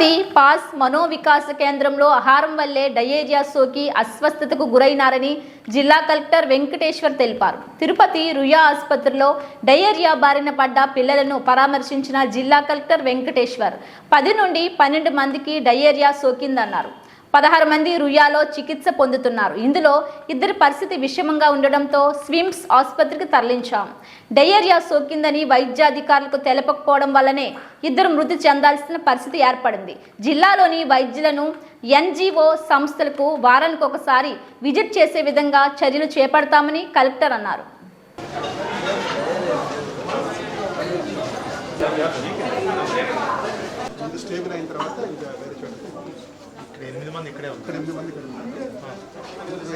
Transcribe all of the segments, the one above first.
Tirupati pass మనోవికాస కేంద్రంలో ఆహారం వల్లే డయేరియా సోకి అస్వస్థతకు గురైనారని జిల్లా కలెక్టర్ వెంకటేశ్వర్ తెలిపారు. తిరుపతి రుయా ఆసుపత్రిలో డయేరియా బారిన పడ్డ పిల్లలను పరామర్శించిన జిల్లా కలెక్టర్ వెంకటేశ్వర్ పది నుండి పన్నెండు మందికి డయేరియా సోకిందన్నారు. పదహారు మంది రుయాలో చికిత్స పొందుతున్నారు. ఇందులో ఇద్దరి పరిస్థితి విషమంగా ఉండడంతో స్విమ్స్ ఆసుపత్రికి తరలించాం. డయేరియా సోకిందని వైద్యాధికారులకు తెలపకపోవడం వల్లనే ఇద్దరు మృతి చెందాల్సిన పరిస్థితి ఏర్పడింది. జిల్లాలోని వైద్యులను ఎన్జిఓ సంస్థలకు వారానికి ఒకసారి విజిట్ చేసే విధంగా చర్యలు చేపడతామని కలెక్టర్ అన్నారు ముందు స్టేబుల్ అయిన తర్వాత ఇంకా వేరే చోట ఇక్కడ ఎనిమిది మంది ఇక్కడే ఇక్కడ ఎనిమిది మంది ఇక్కడ ఉన్నారు.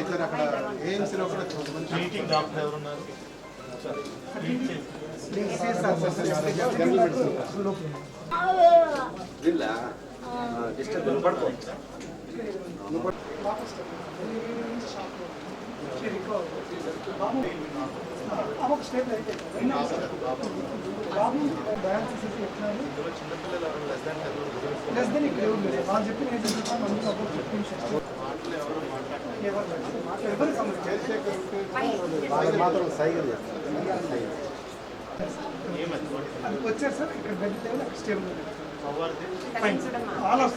ఇట్లా అక్కడ ఏఎంసీలో కూడా కొంతమంది ట్రీటింగ్ డాక్టర్ ఎవరు less than ten less than ఇక్కడ ఎవరు లేదు వాళ్ళు చెప్పిన ఏజ్ చెప్పి మందులు అప్పుడు చెప్పించారు మాటలు ఎవరు మాట్లాడారు ఎవరు సమస్య వాళ్ళకి మాత్రం సైకిల్ చేస్తారు సైకిల్ ఏమది అది వచ్చారు సార్ ఇక్కడ బెడ్ టేబుల్ అక్కడ స్టేబుల్ ఆల్ ఆఫ్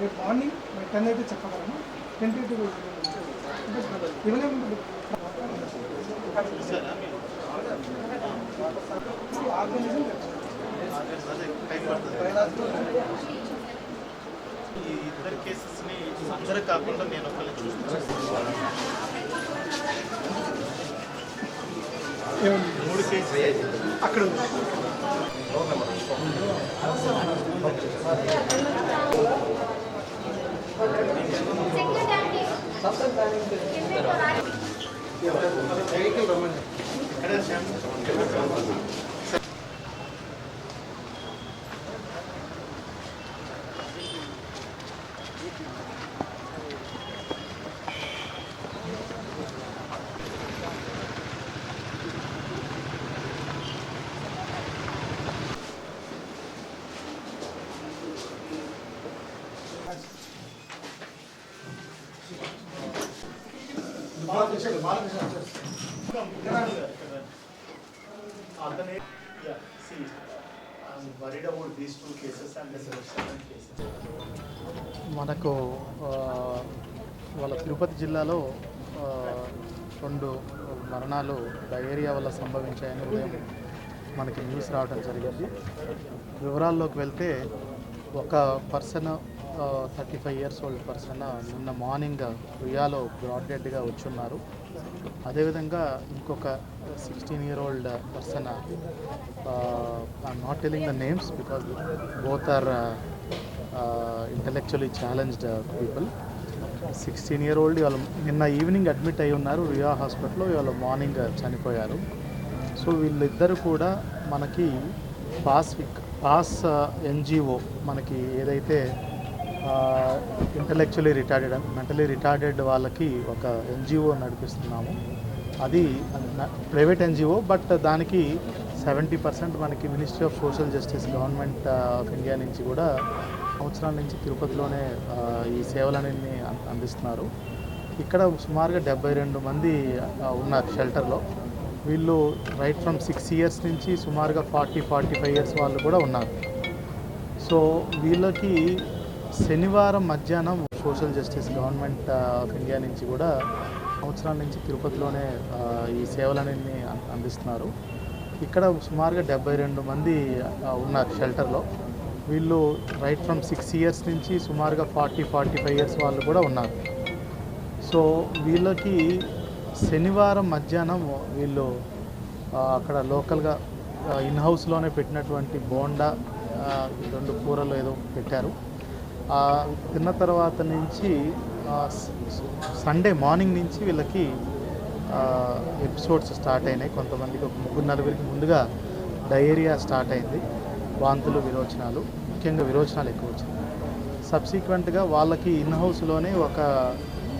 రేపు మార్నింగ్ టెన్ అయితే చెప్పగలను టెంటేటివ్ ఇవ్వలేము ఆర్గనైజేషన్ అదే టైం పడుతుంది ఈ ఇద్దరు కేసెస్ని అందరూ కాకుండా నేను ఒకరిని చూస్తున్నాను మూడు కేసెస్ అక్కడ ఉంది. వెహికల్ రమ్మని seven cases. మనకు వాళ్ళ తిరుపతి జిల్లాలో రెండు మరణాలు డయేరియా వల్ల సంభవించాయని ఉదయం మనకి న్యూస్ రావడం జరిగింది వివరాల్లోకి వెళ్తే ఒక person thirty five years old person నిన్న మార్నింగ్ రుయాలో బ్రాడ్ డెడ్గా వచ్చున్నారు. అదేవిధంగా ఇంకొక sixteen year old person I'm not telling the names because both are intellectually challenged people sixteen year old వాళ్ళు నిన్న ఈవినింగ్ అడ్మిట్ అయి ఉన్నారు రియా హాస్పిటల్లో ఇవాళ మార్నింగ్ uh, చనిపోయారు. సో వీళ్ళిద్దరు కూడా మనకి పాస్ పాస్ ఎన్జిఓ మనకి ఏదైతే ఇంటలెక్చువలీ రిటార్డెడ్ మెంటలీ రిటార్డెడ్ వాళ్ళకి ఒక ఎన్జిఓ నడిపిస్తున్నాము. అది ప్రైవేట్ ఎన్జిఓ బట్ దానికి సెవెంటీ పర్సెంట్ మనకి ministry of social justice government of India నుంచి కూడా సంవత్సరాల నుంచి తిరుపతిలోనే ఈ సేవలన్నీ అందిస్తున్నారు. ఇక్కడ సుమారుగా డెబ్బై రెండు మంది ఉన్నారు షెల్టర్లో వీళ్ళు రైట్ ఫ్రమ్ సిక్స్ ఇయర్స్ నుంచి సుమారుగా ఫార్టీ ఫార్టీ ఫైవ్ ఇయర్స్ వాళ్ళు కూడా ఉన్నారు. సో వీళ్ళకి శనివారం మధ్యాహ్నం social justice government of India నుంచి కూడా సంవత్సరాల నుంచి తిరుపతిలోనే ఈ సేవలన్నీ అందిస్తున్నారు. ఇక్కడ సుమారుగా డెబ్బై రెండు మంది ఉన్నారు షెల్టర్లో. వీళ్ళు రైట్ ఫ్రమ్ సిక్స్ ఇయర్స్ నుంచి సుమారుగా ఫార్టీ ఫార్టీ ఫైవ్ ఇయర్స్ వాళ్ళు కూడా ఉన్నారు. సో వీళ్ళకి శనివారం మధ్యాహ్నం వీళ్ళు అక్కడ లోకల్గా ఇన్ హౌస్లోనే పెట్టినటువంటి బోండా రెండు కూరలు ఏదో పెట్టారు. తిన్న తర్వాత నుంచి సండే మార్నింగ్ నుంచి వీళ్ళకి ఎపిసోడ్స్ స్టార్ట్ అయినాయి. కొంతమందికి ఒక ముగ్గురు నలుగురికి ముందుగా డయేరియా స్టార్ట్ అయింది. వాంతులు విరోచనాలు ముఖ్యంగా విరోచనాలు ఎక్కువ వచ్చింది సబ్సిక్వెంట్గా వాళ్ళకి ఇన్హౌస్లోనే ఒక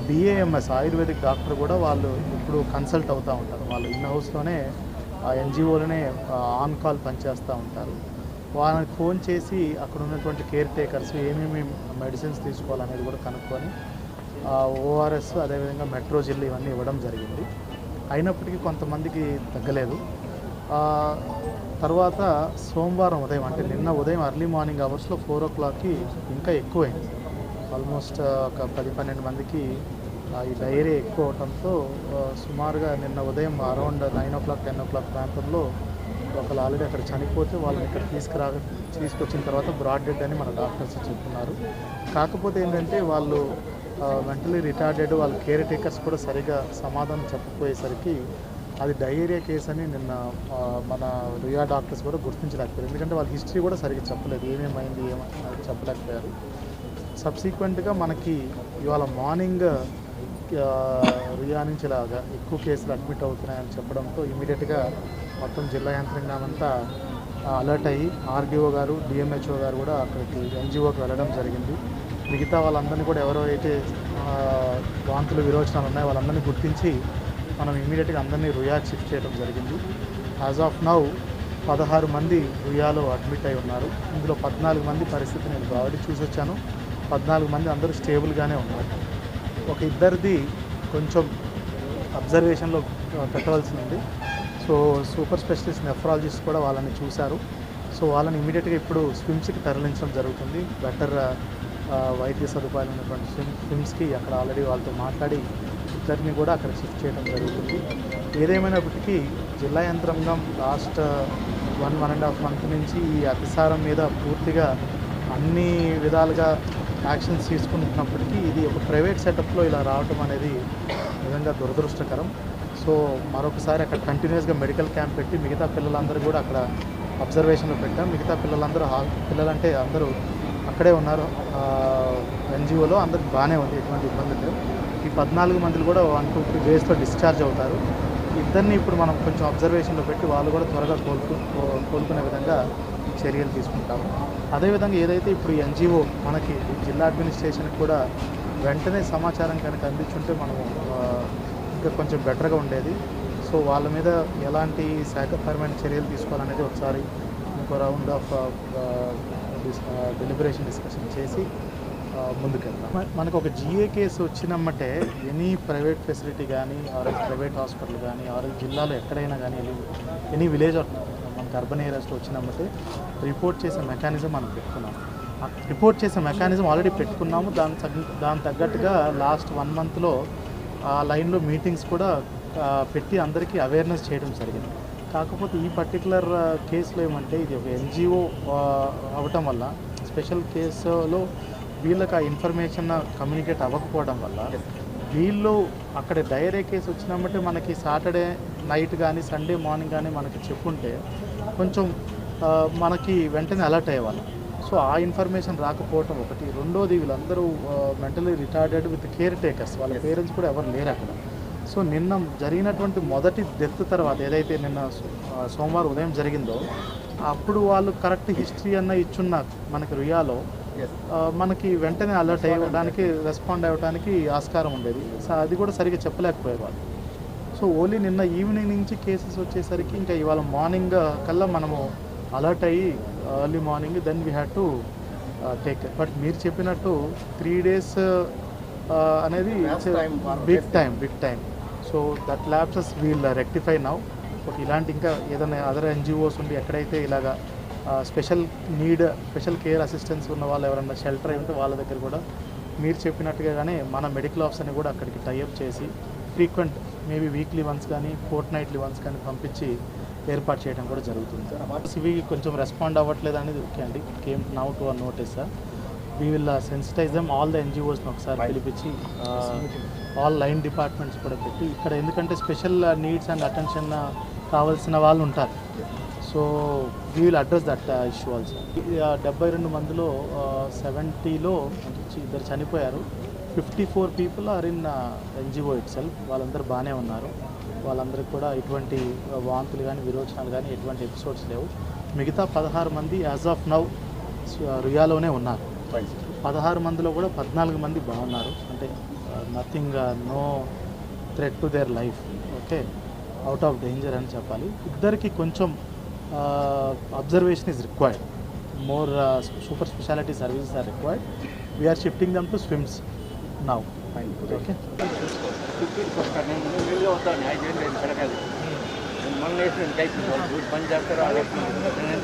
బిఏఎంఎస్ ఆయుర్వేదిక్ డాక్టర్ కూడా వాళ్ళు ఇప్పుడు కన్సల్ట్ అవుతూ ఉంటారు. వాళ్ళు ఇన్ హౌస్లోనే ఆ ఎన్జిఓలోనే ఆన్ కాల్ పనిచేస్తూ ఉంటారు. వాళ్ళని ఫోన్ చేసి అక్కడ ఉన్నటువంటి కేర్ టేకర్స్ ఏమేమి మెడిసిన్స్ తీసుకోవాలనేది కూడా కనుక్కొని ఓఆర్ఎస్ అదేవిధంగా మెట్రోజిల్ ఇవన్నీ ఇవ్వడం జరిగింది. అయినప్పటికీ కొంతమందికి తగ్గలేదు. తర్వాత సోమవారం ఉదయం అంటే నిన్న ఉదయం అర్లీ మార్నింగ్ అవర్స్లో ఫోర్ ఓ క్లాక్కి ఇంకా ఎక్కువైంది. ఆల్మోస్ట్ ఒక పది పన్నెండు మందికి ఆ, ఈ డైరీ ఎక్కువ అవడంతో సుమారుగా నిన్న ఉదయం around nine o'clock ten o'clock ప్రాంతంలో ఒకళ్ళు ఆల్రెడీ అక్కడ చనిపోతే వాళ్ళని ఇక్కడ తీసుకురా తీసుకొచ్చిన తర్వాత బ్రాడ్ డెడ్ అని మన డాక్టర్స్ చెప్తున్నారు. కాకపోతే ఏంటంటే వాళ్ళు మెంటలీ రిటార్డెడ్ వాళ్ళ కేర్ టేకర్స్ కూడా సరిగా సమాధానం చెప్పకపోయేసరికి అది డయేరియా కేసు అని నిన్న మన రియా డాక్టర్స్ కూడా గుర్తించలేకపోయారు. ఎందుకంటే వాళ్ళ హిస్టరీ కూడా సరిగ్గా చెప్పలేదు. ఏమేమైంది ఏమని చెప్పలేకపోయారు. సబ్సిక్వెంట్గా మనకి ఇవాళ మార్నింగ్ రియా నుంచి ఇలాగా ఎక్కువ కేసులు అడ్మిట్ అవుతున్నాయని చెప్పడంతో ఇమీడియట్గా మొత్తం జిల్లా యంత్రాంగమంతా అలర్ట్ అయ్యి ఆర్డీఓ గారు డిఎంహెచ్ఓ గారు కూడా అక్కడికి ఎన్జిఓకి వెళ్ళడం జరిగింది. మిగతా వాళ్ళందరినీ కూడా ఎవరైతే అయితే వాంతులు విరోచనాలు ఉన్నాయో వాళ్ళందరినీ గుర్తించి మనం ఇమీడియట్గా అందరినీ రుయాకి షిఫ్ట్ చేయడం జరిగింది. యాజ్ ఆఫ్ నౌ పదహారు మంది రుయాలో అడ్మిట్ అయి ఉన్నారు. ఇందులో పద్నాలుగు మంది పరిస్థితి నేను ఆల్రెడీ చూసి వచ్చాను పద్నాలుగు మంది అందరూ స్టేబుల్గానే ఉన్నారు. ఒక ఇద్దరిది కొంచెం అబ్జర్వేషన్లో పెట్టవలసింది. సో సూపర్ స్పెషలిస్ట్ నెఫ్రాలజిస్ట్ కూడా వాళ్ళని చూశారు. సో వాళ్ళని ఇమీడియట్గా ఇప్పుడు స్విమ్స్కి తరలించడం జరుగుతుంది. బెటర్ వైద్య సదుపాయాలు ఉన్నటువంటి స్విమ్ స్విమ్స్కి అక్కడ ఆల్రెడీ వాళ్ళతో మాట్లాడి ఇద్దరిని కూడా అక్కడ షిఫ్ట్ చేయడం జరుగుతుంది. ఏదేమైనప్పటికీ జిల్లా యంత్రాంగం last one one and half month నుంచి ఈ అతిసారం మీద పూర్తిగా అన్ని విధాలుగా యాక్షన్స్ తీసుకుంటున్నప్పటికీ ఇది ఒక ప్రైవేట్ సెటప్లో ఇలా రావటం అనేది నిజంగా దురదృష్టకరం. సో మరొకసారి అక్కడ కంటిన్యూస్గా మెడికల్ క్యాంప్ పెట్టి మిగతా పిల్లలందరూ కూడా అక్కడ అబ్జర్వేషన్లో పెట్టాం. మిగతా పిల్లలందరూ హా పిల్లలంటే అందరూ అక్కడే ఉన్నారు. ఎన్జిఓలో అందరికి బాగానే ఉంది ఎటువంటి ఇబ్బంది లేదు ఈ పద్నాలుగు మందిలు కూడా వన్ టూ త్రీ డేస్లో డిశ్చార్జ్ అవుతారు. ఇద్దరిని ఇప్పుడు మనం కొంచెం అబ్జర్వేషన్లో పెట్టి వాళ్ళు కూడా త్వరగా కోలుకు కోలుకునే విధంగా చర్యలు తీసుకుంటాము అదేవిధంగా ఏదైతే ఇప్పుడు ఎన్జిఓ మనకి జిల్లా అడ్మినిస్ట్రేషన్కి కూడా వెంటనే సమాచారం కనుక అందించుంటే మనము ఇంకా కొంచెం బెటర్గా ఉండేది. సో వాళ్ళ మీద ఎలాంటి శాఖపరమైన చర్యలు తీసుకోవాలనేది ఒకసారి ఇంకో రౌండ్ ఆఫ్ డెలిబరేషన్ డిస్కషన్ చేసి ముందుకెళ్తాం. మనకు ఒక జిఏ కేసు వచ్చినమ్మటే ఎనీ ప్రైవేట్ ఫెసిలిటీ కానీ ఆర్ ప్రైవేట్ హాస్పిటల్ కానీ ఆర్ జిల్లాలో ఎక్కడైనా కానీ ఎనీ విలేజ్ మనకు అర్బన్ ఏరియాస్లో వచ్చినమ్మటే రిపోర్ట్ చేసే మెకానిజం మనం పెట్టుకున్నాం. రిపోర్ట్ చేసే మెకానిజం ఆల్రెడీ పెట్టుకున్నాము. దాని దాని తగ్గట్టుగా లాస్ట్ వన్ మంత్లో ఆ లైన్లో మీటింగ్స్ కూడా పెట్టి అందరికీ అవేర్నెస్ చేయడం జరిగింది. కాకపోతే ఈ పర్టికులర్ కేసులో ఏమంటే ఇది ఒక ఎన్జిఓ అవటం వల్ల స్పెషల్ కేసులో వీళ్ళకి ఆ ఇన్ఫర్మేషన్ కమ్యూనికేట్ అవ్వకపోవడం వల్ల వీళ్ళు అక్కడ డైరీ కేసు వచ్చినామంటే మనకి సాటర్డే నైట్ కానీ సండే మార్నింగ్ కానీ మనకి చెప్పుంటే కొంచెం మనకి వెంటనే అలర్ట్ అయ్యేవాళ్ళం. సో ఆ ఇన్ఫర్మేషన్ రాకపోవటం ఒకటి. రెండోది వీళ్ళందరూ mentally retarded with care takers వాళ్ళ పేరెంట్స్ కూడా ఎవరు లేరు అక్కడ. సో నిన్న జరిగినటువంటి మొదటి డెత్ తర్వాత ఏదైతే నిన్న సోమవారం ఉదయం జరిగిందో అప్పుడు వాళ్ళు కరెక్ట్ హిస్టరీ అన్న ఇచ్చున్న మనకి రుయాలో మనకి వెంటనే అలర్ట్ అయ్యడానికి రెస్పాండ్ అవ్వడానికి ఆస్కారం ఉండేది. సో అది కూడా సరిగ్గా చెప్పలేకపోయారు వాళ్ళు సో ఓన్లీ నిన్న ఈవినింగ్ నుంచి కేసెస్ వచ్చేసరికి ఇంకా ఇవాళ మార్నింగ్ కల్లా మనము అలర్ట్ అయ్యి early morning then we had to take but మీరు చెప్పినట్టు త్రీ డేస్ అనేది big time big time so that lapses we'll rectify now ఒక ఇలాంటి ఇంకా ఏదైనా అదర్ ఎన్జిఓస్ ఉండి ఎక్కడైతే ఇలాగా special need special care assistance ఉన్న వాళ్ళు ఎవరైనా షెల్టర్ అయి ఉంటే వాళ్ళ దగ్గర కూడా మీరు చెప్పినట్టుగానే మన మెడికల్ ఆఫీసర్ని కూడా అక్కడికి టైఅప్ చేసి ఫ్రీక్వెంట్ మేబీ వీక్లీ వన్స్ కానీ ఫోర్ట్ నైట్లీ వన్స్ కానీ పంపించి ఏర్పాటు చేయడం కూడా జరుగుతుంది. ఇవి కొంచెం రెస్పాండ్ అవ్వట్లేదు అనేది ఓకే అండి. Came now to a notice we will sensitize them all the ఎన్జిఓస్ని ఒకసారి పిలిపించి ఆల్ లైన్ డిపార్ట్మెంట్స్ కూడా పెట్టి ఇక్కడ ఎందుకంటే స్పెషల్ నీడ్స్ అండ్ అటెన్షన్ కావాల్సిన వాళ్ళు ఉంటారు. So so we will address that issue also డెబ్బై రెండు మందిలో సెవెంటీలో ఇద్దరు చనిపోయారు. Fifty four people are in NGO itself వాళ్ళందరూ బాగానే ఉన్నారు. వాళ్ళందరికీ కూడా ఎటువంటి వాంతులు కానీ విరోచనాలు కానీ ఎటువంటి ఎపిసోడ్స్ లేవు. మిగతా పదహారు మంది యాజ్ ఆఫ్ నౌ రుయాలోనే ఉన్నారు. పదహారు మందిలో కూడా పద్నాలుగు మంది బాగున్నారు. అంటే nothing no threat to their life okay out of danger అని చెప్పాలి. ఇద్దరికి కొంచెం observation is required more super speciality services are required we're shifting them to SVIMS now okay మొన్న వేసిన టైప్ పని చేస్తారు ఆ రేపు నేనేం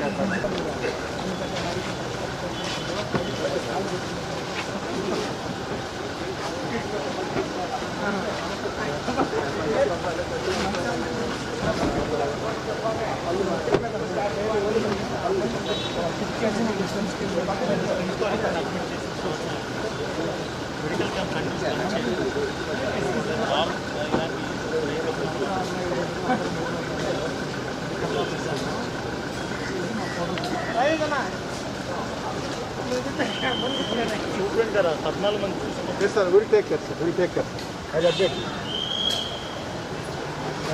Nalaman. Yes, sir. We'll take care, sir. We'll take care. I'll update you.